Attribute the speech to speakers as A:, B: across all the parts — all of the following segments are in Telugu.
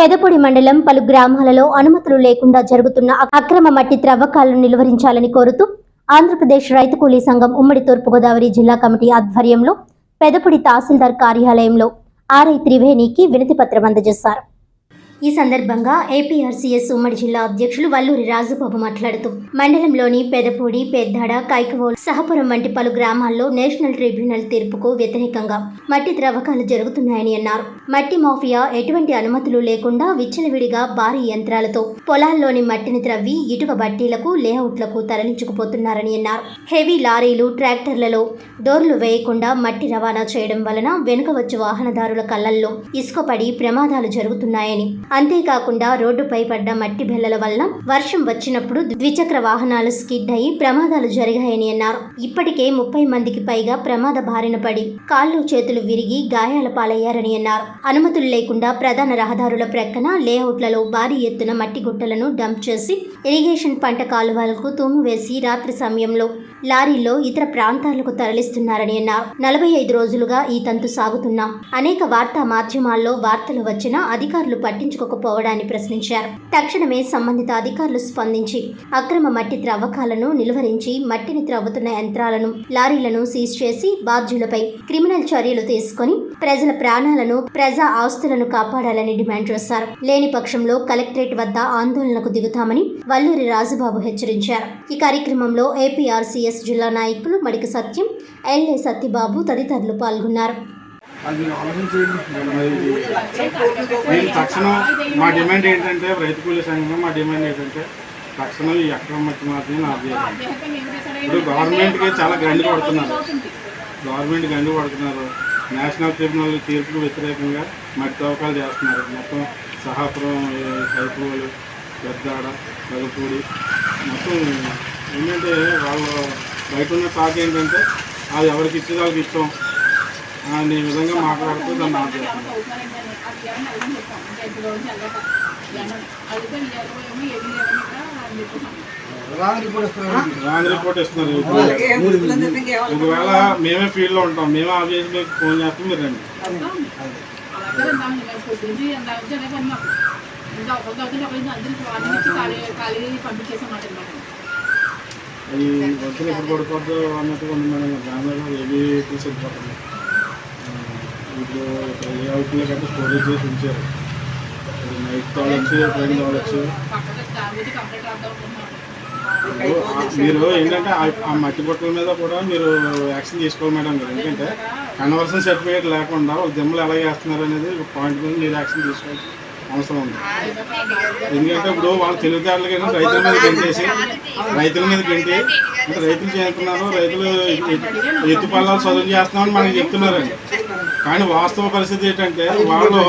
A: పెదపొడి మండలం పలు గ్రామాలలో అనుమతులు లేకుండా జరుగుతున్న అక్రమ మట్టి త్రవ్వకాలను నిలువరించాలని కోరుతూ ఆంధ్రప్రదేశ్ రైతు కూలీ సంఘం ఉమ్మడి తూర్పుగోదావరి జిల్లా కమిటీ ఆధ్వర్యంలో పెదపొడి తహసీల్దార్ కార్యాలయంలో ఆర్ఐ త్రివేణికి వినతి పత్రం అందజేశారు. ఈ సందర్భంగా ఏపీఆర్సీఎస్ ఉమ్మడి జిల్లా అధ్యక్షులు వల్లూరి రాజుబాబు మాట్లాడుతూ మండలంలోని పెదపూడి పెద్దాడ కైకవోలు సహపురం వంటి పలు గ్రామాల్లో నేషనల్ ట్రిబ్యునల్ తీర్పుకు వ్యతిరేకంగా మట్టి త్రవ్వకాలు జరుగుతున్నాయని అన్నారు. మట్టి మాఫియా ఎటువంటి అనుమతులు లేకుండా విచ్చలవిడిగా భారీ యంత్రాలతో పొలాల్లోని మట్టిని త్రవ్వి ఇటుక బట్టీలకు లేఅవుట్లకు తరలించుకుపోతున్నారని అన్నారు. హెవీ లారీలు ట్రాక్టర్లలో డోర్లు వేయకుండా మట్టి రవాణా చేయడం వలన వెనుక వచ్చే వాహనదారుల కళ్ళల్లో ఇసుకపడి ప్రమాదాలు జరుగుతున్నాయని అంతేకాకుండా రోడ్డుపై పడ్డ మట్టి బెల్లల వల్ల వర్షం వచ్చినప్పుడు ద్విచక్ర వాహనాలు స్కిడ్ అయి ప్రమాదాలు జరిగాయని అన్నారు. ఇప్పటికే ముప్పై మందికి పైగా ప్రమాద బారిన పడి కాళ్ళు చేతులు విరిగి గాయాల పాలయ్యారని అన్నారు. అనుమతులు లేకుండా ప్రధాన రహదారుల ప్రక్కన లేఅవుట్లలో భారీ ఎత్తున మట్టి గుట్టలను డంప్ చేసి ఇరిగేషన్ పంట కాలువలకు తూము వేసి రాత్రి సమయంలో లారీల్లో ఇతర ప్రాంతాలకు తరలిస్తున్నారని అన్నారు. నలభై ఐదు రోజులుగా ఈ తంతు సాగుతున్నాం. అనేక వార్తా మాధ్యమాల్లో వార్తలు వచ్చినా అధికారులు పట్టించుకు పట్టించుకోకపోవడాన్ని ప్రశ్నించారు. తక్షణమే సంబంధిత అధికారులు స్పందించి అక్రమ మట్టి త్రవ్వకాలను నిలువరించి మట్టిని త్రవ్వుతున్న యంత్రాలను లారీలను సీజ్ చేసి బాధ్యులపై క్రిమినల్ చర్యలు తీసుకొని ప్రజల ప్రాణాలను ప్రజా ఆస్తులను కాపాడాలని డిమాండ్ చేశారు. లేని పక్షంలో కలెక్టరేట్ వద్ద ఆందోళనకు దిగుతామని వల్లూరి రాజుబాబు హెచ్చరించారు. ఈ కార్యక్రమంలో ఏపీఆర్సీఎస్ జిల్లా నాయకులు మడిక సత్యం ఎల్ఏ సత్యబాబు తదితరులు పాల్గొన్నారు.
B: అది ఆలోచించండి తక్షణం మా డిమాండ్ ఏంటంటే రైతు కూలీ సంఘం మా డిమాండ్ ఏంటంటే తక్షణం ఈ అక్రమ మట్టి మాత్రమే నా ఇప్పుడు గవర్నమెంట్కి చాలా గండి పడుతున్నారు. గవర్నమెంట్ గండి పడుతున్నారు. నేషనల్ ట్రిబ్యునల్ తీర్పుకు వ్యతిరేకంగా మట్టి తవ్వకాలు చేస్తున్నారు. మొత్తం సహాపురం కైపోలు పెద్దాడ వెలపూడి మొత్తం ఏంటంటే వాళ్ళు బయట ఉన్న టాక్ ఏంటంటే అది ఎవరికి ఇచ్చే వాళ్ళకి ఇష్టం అనే విధంగా మాట్లాడుతూ దాన్ని రాంగ్ రిపోర్ట్ ఇస్తున్నారు ఒకవేళ మేమే ఫీల్డ్లో ఉంటాం మేమే ఆ చేసి మీకు ఫోన్ చేస్తాం మీరు రండి. ఈ వర్షం ఎప్పుడు పడిపోద్దో అన్నట్టుగా ఉంది మేడం గ్రామంలో ఏవి తీసుకెళ్ళిపోతుంది ఇప్పుడు ఏ కంటే స్టోరేజ్ చేసి ఉంచారు. నైట్ తోలొచ్చు ట్రైన్ కావచ్చు మీరు ఏంటంటే ఆ- ఆ మట్టి బొట్టల మీద కూడా మీరు యాక్షన్ తీసుకోవాలి మేడం మీరు ఎందుకంటే కన్వర్షన్ సర్టిఫికేట్ లేకుండా దిమ్మలు ఎలా చేస్తున్నారు అనేది ఒక పాయింట్ మీద మీరు యాక్షన్ తీసుకోవచ్చు అవసరం ఉంది. ఎందుకంటే ఇప్పుడు వాళ్ళు తెలివితేటలు రైతుల మీద పెంచేసి రైతుల మీద గెంటి అంటే రైతులు చేస్తున్నారు రైతులు ఎత్తు పల్లాలు చదువు చేస్తున్నామని మనకి చెప్తున్నారండి. కానీ వాస్తవ పరిస్థితి ఏంటంటే వాళ్ళు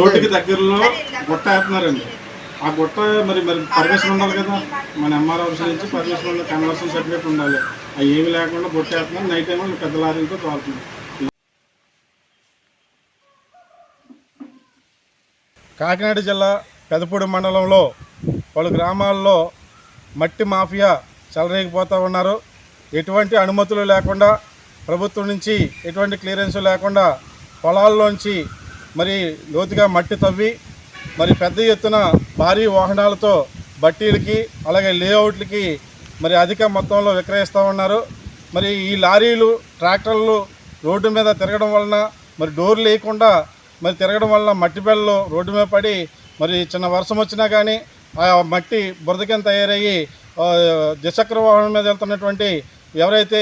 B: రోడ్డుకి దగ్గరలో గుట్ట వేస్తున్నారండి. ఆ గుట్ట మరి మరి పర్మిషన్ ఉండాలి కదా. మన ఎంఆర్ ఆఫీస్ నుంచి పర్మిషన్ ఉండాలి కన్వర్షన్ సర్టిఫికేట్ ఉండాలి. అవి ఏమి లేకుండా గుట్ట వేస్తున్నారు. నైట్ టైం పెద్ద లారీలతో తోలుతున్నారు. కాకినాడ జిల్లా పెదపూడి మండలంలో పలు గ్రామాల్లో మట్టి మాఫియా చెలరేగిపోతూ ఉన్నారు. ఎటువంటి అనుమతులు లేకుండా ప్రభుత్వం నుంచి ఎటువంటి క్లియరెన్స్ లేకుండా పొలాల్లోంచి మరి లోతుగా మట్టి తవ్వి మరి పెద్ద ఎత్తున భారీ వాహనాలతో బట్టీలకి అలాగే లేఅవుట్లకి మరి అధిక మొత్తంలో విక్రయిస్తూ ఉన్నారు. మరి ఈ లారీలు ట్రాక్టర్లు రోడ్డు మీద తిరగడం వలన మరి డోర్ లేకుండా మరి తిరగడం వల్ల మట్టి బెల్లలు రోడ్డు మీద పడి మరి చిన్న వర్షం వచ్చినా కానీ ఆ మట్టి బురద కింద తయారయ్యి ద్విచక్ర వాహనం మీద వెళ్తున్నటువంటి ఎవరైతే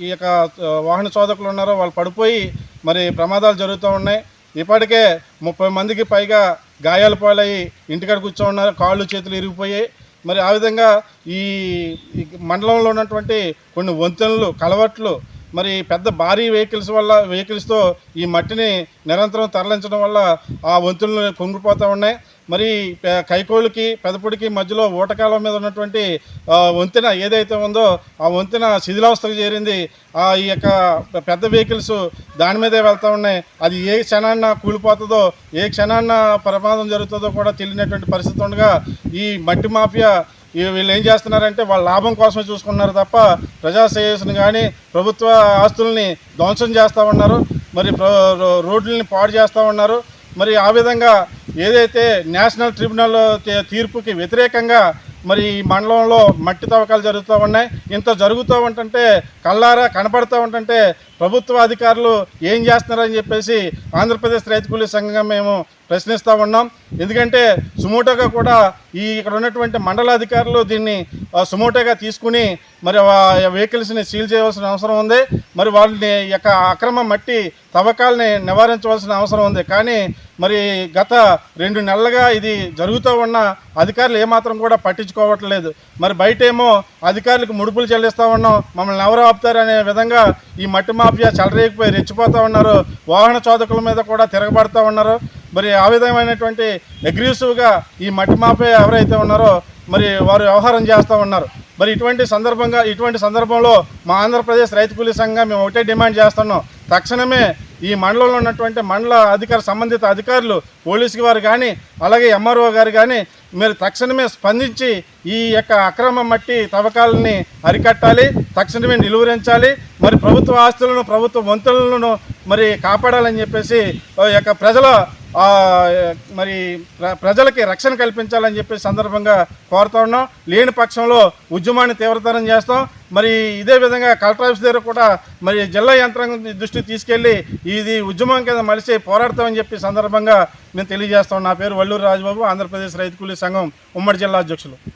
B: ఈ- యొక్క వాహన చోదకులు ఉన్నారో వాళ్ళు పడిపోయి మరి ప్రమాదాలు జరుగుతూ ఉన్నాయి. ఇప్పటికే ముప్పై మందికి పైగా గాయాలు పాలయ్యి ఇంటికాడ కూర్చో ఉన్నారు. కాళ్ళు చేతులు ఇరిగిపోయాయి. మరి ఆ విధంగా ఈ మండలంలో ఉన్నటువంటి కొన్ని వంతెనలు కలవట్లు మరి పెద్ద భారీ వెహికల్స్ వల్ల వెహికల్స్తో ఈ మట్టిని నిరంతరం తరలించడం వల్ల ఆ వంతులు కుంగిపోతూ ఉన్నాయి. మరి కైకోళ్ళకి పెదపుడికి మధ్యలో ఊటకాలం మీద ఉన్నటువంటి వంతెన ఏదైతే ఉందో ఆ వంతెన శిథిలావస్థకు చేరింది. ఆ ఈ యొక్క పెద్ద వెహికల్స్ దాని మీదే వెళ్తూ ఉన్నాయి. అది ఏ క్షణాన్న కూలిపోతుందో ఏ క్షణాన్న ప్రమాదం జరుగుతుందో కూడా తెలియనటువంటి పరిస్థితి ఉండగా ఈ మట్టి మాఫియా వీళ్ళు ఏం చేస్తున్నారంటే వాళ్ళ లాభం కోసమే చూసుకున్నారు తప్ప ప్రజా శ్రేయస్సును కానీ ప్రభుత్వ ఆస్తుల్ని ధ్వంసం చేస్తూ ఉన్నారు. మరి రో- రోడ్లని పాడు చేస్తూ ఉన్నారు. మరి ఆ విధంగా ఏదైతే నేషనల్ ట్రిబ్యునల్ తీ- తీర్పుకి వ్యతిరేకంగా మరి ఈ మండలంలో మట్టి తవ్వకాలు జరుగుతూ ఉన్నాయి. ఇంత జరుగుతూ ఉంటుంటే కళ్ళారా కనపడుతూ ఉంటుంటే ప్రభుత్వ అధికారులు ఏం చేస్తున్నారని చెప్పేసి ఆంధ్రప్రదేశ్ రైతు కూలీ సంఘంగా మేము ప్రశ్నిస్తూ ఉన్నాం. ఎందుకంటే సుమోటోగా కూడా ఈ ఇక్కడ ఉన్నటువంటి మండల అధికారులు దీన్ని సుమోటోగా తీసుకుని మరి వెహికల్స్ని సీల్ చేయవలసిన అవసరం ఉంది. మరి వాళ్ళని యొక్క అక్రమ మట్టి తవ్వకాలని నివారించవలసిన అవసరం ఉంది. కానీ మరి గత రెండు నెలలుగా ఇది జరుగుతూ ఉన్న అధికారులు ఏమాత్రం కూడా పట్టించుకోవట్లేదు. మరి బయట ఏమో అధికారులకు ముడుపులు చెల్లిస్తూ ఉన్నాం. మమ్మల్ని ఎవరు ఆపుతారు అనే విధంగా ఈ మట్టి మాఫియా చెలరేగిపోయి రెచ్చిపోతూ ఉన్నారు. వాహన చోదకుల మీద కూడా తిరగబడుతూ ఉన్నారు. మరి ఆ విధమైనటువంటి అగ్రెసివ్గా ఈ మట్టి మాఫియా ఎవరైతే ఉన్నారో మరి వారు వ్యవహారం చేస్తూ ఉన్నారు. మరి ఇటువంటి సందర్భంగా ఇటువంటి సందర్భంలో మా ఆంధ్రప్రదేశ్ రైతు కూలీ సంఘంగా మేము ఒకటే డిమాండ్ చేస్తున్నాం. తక్షణమే ఈ మండలంలో ఉన్నటువంటి మండల అధికార సంబంధిత అధికారులు పోలీసు వారు కానీ అలాగే ఎంఆర్ఓ గారు కానీ మీరు తక్షణమే స్పందించి ఈ యొక్క అక్రమ మట్టి తవ్వకాలని అరికట్టాలి తక్షణమే నిలువరించాలి. మరి ప్రభుత్వ ఆస్తులను ప్రభుత్వ వంతులను మరి కాపాడాలని చెప్పేసి యొక్క ప్రజల మరి ప్ర- ప్రజలకి రక్షణ కల్పించాలని చెప్పి సందర్భంగా కోరుతా ఉన్నాం. లేని పక్షంలో ఉద్యమాన్ని తీవ్రతరం చేస్తాం. మరి ఇదే విధంగా కలెక్టర్ ఆఫీస్ దగ్గర కూడా మరి జిల్లా యంత్రాంగం దృష్టికి తీసుకెళ్ళి ఇది ఉద్యమం కింద మలిసి పోరాడతామని చెప్పి సందర్భంగా మేము తెలియజేస్తాం. నా పేరు వల్లూరు రాజబాబు ఆంధ్రప్రదేశ్ రైతు కూలీ సంఘం ఉమ్మడి జిల్లా అధ్యక్షులు.